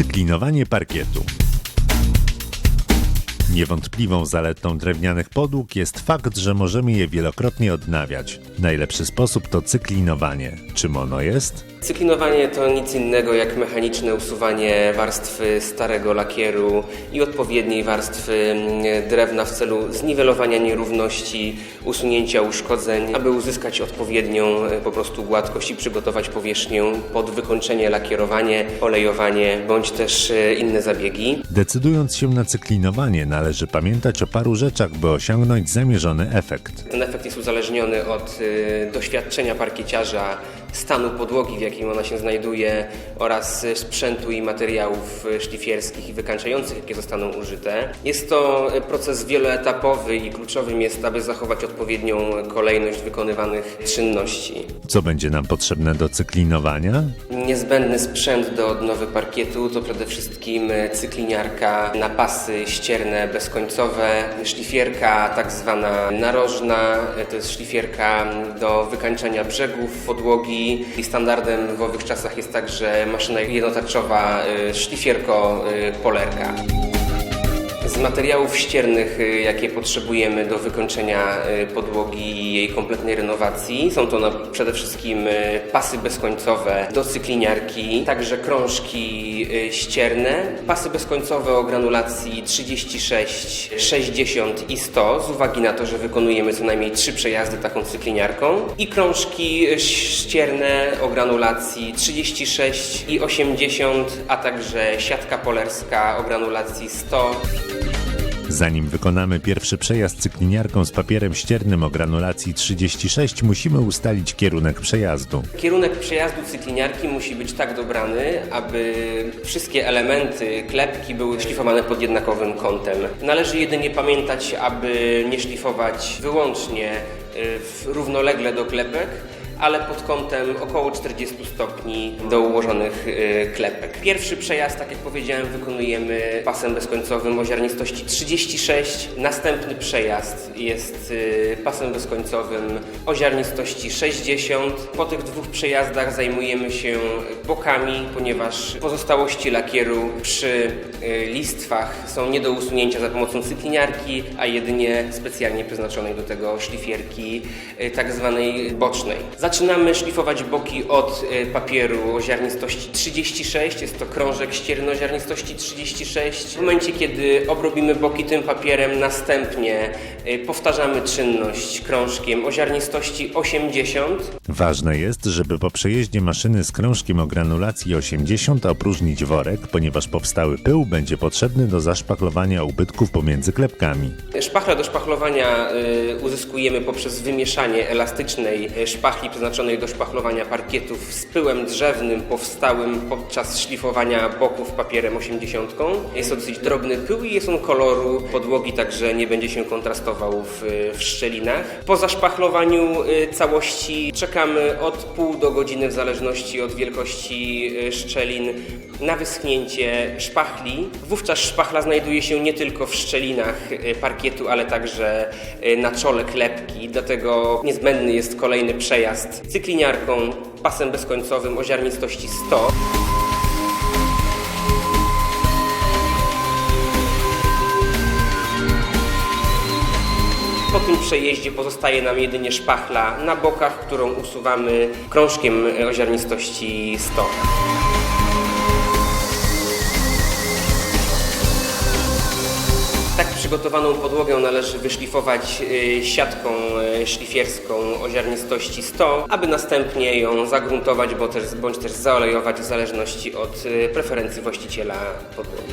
Cyklinowanie parkietu. Niewątpliwą zaletą drewnianych podłóg jest fakt, że możemy je wielokrotnie odnawiać. Najlepszy sposób to cyklinowanie. Czym ono jest? Cyklinowanie to nic innego jak mechaniczne usuwanie warstwy starego lakieru i odpowiedniej warstwy mm, drewna w celu zniwelowania nierówności, usunięcia uszkodzeń, aby uzyskać odpowiednią e, po prostu gładkość i przygotować powierzchnię pod wykończenie, lakierowanie, olejowanie bądź też e, inne zabiegi. Decydując się na cyklinowanie, należy pamiętać o paru rzeczach, by osiągnąć zamierzony efekt. Ten efekt jest uzależniony od y, doświadczenia parkieciarza, stanu podłogi, w jakim ona się znajduje oraz sprzętu i materiałów szlifierskich i wykańczających, jakie zostaną użyte. Jest to proces wieloetapowy i kluczowym jest, aby zachować odpowiednią kolejność wykonywanych czynności. Co będzie nam potrzebne do cyklinowania? Niezbędny sprzęt do odnowy parkietu to przede wszystkim cykliniarka, napasy ścierne bezkońcowe, szlifierka tak zwana narożna, to jest szlifierka do wykańczania brzegów, podłogi i standardem w owych czasach jest także maszyna jednotarczowa e, szlifierko e, polerka. Z materiałów ściernych, y, jakie potrzebujemy do wykończenia y, podłogi i jej kompletnej renowacji, są to na, przede wszystkim y, pasy bezkońcowe do cykliniarki, także krążki ścierne, pasy bezkońcowe o granulacji 36, 60 i 100, z uwagi na to, że wykonujemy co najmniej trzy przejazdy taką cykliniarką. I krążki ścierne o granulacji 36 i 80, a także siatka polerska o granulacji 100. Zanim wykonamy pierwszy przejazd cykliniarką z papierem ściernym o granulacji 36, musimy ustalić kierunek przejazdu. Kierunek przejazdu cykliniarki musi być tak dobrany, aby wszystkie elementy klepki były szlifowane pod jednakowym kątem. Należy jedynie pamiętać, aby nie szlifować wyłącznie y, równolegle do klepek, ale pod kątem około 40 stopni do ułożonych y, klepek. Pierwszy przejazd, tak jak powiedziałem, wykonujemy pasem bezkońcowym o ziarnistości 36. Następny przejazd jest y, pasem bezkońcowym o ziarnistości 60. Po tych dwóch przejazdach zajmujemy się bokami, ponieważ pozostałości lakieru przy y, listwach są nie do usunięcia za pomocą cykliniarki, a jedynie specjalnie przeznaczonej do tego szlifierki tak zwanej bocznej. Zaczynamy szlifować boki od y, papieru o ziarnistości 36, jest to krążek ścierny o ziarnistości 36. W momencie, kiedy obrobimy boki tym papierem, następnie y, powtarzamy czynność krążkiem o ziarnistości 80. Ważne jest, żeby po przejeździe maszyny z krążkiem o granulacji 80 opróżnić worek, ponieważ powstały pył będzie potrzebny do zaszpachlowania ubytków pomiędzy klepkami. Szpachlę do szpachlowania y, uzyskujemy poprzez wymieszanie elastycznej szpachli przeznaczonej do szpachlowania parkietów z pyłem drzewnym powstałym podczas szlifowania boków papierem 80. Jest to dosyć drobny pył i jest on koloru podłogi, także nie będzie się kontrastował w, w szczelinach. Po zaszpachlowaniu y, całości czekamy od pół do godziny w zależności od wielkości y, szczelin na wyschnięcie szpachli. Wówczas szpachla znajduje się nie tylko w szczelinach y, parkietu, ale także na czole klepki, dlatego niezbędny jest kolejny przejazd cykliniarką, pasem bezkońcowym o ziarnistości 100. Po tym przejeździe pozostaje nam jedynie szpachla na bokach, którą usuwamy krążkiem o ziarnistości 100. Tak przygotowaną podłogę należy wyszlifować y, siatką y, szlifierską o ziarnistości 100, aby następnie ją zagruntować bądź też zaolejować w zależności od y, preferencji właściciela podłogi.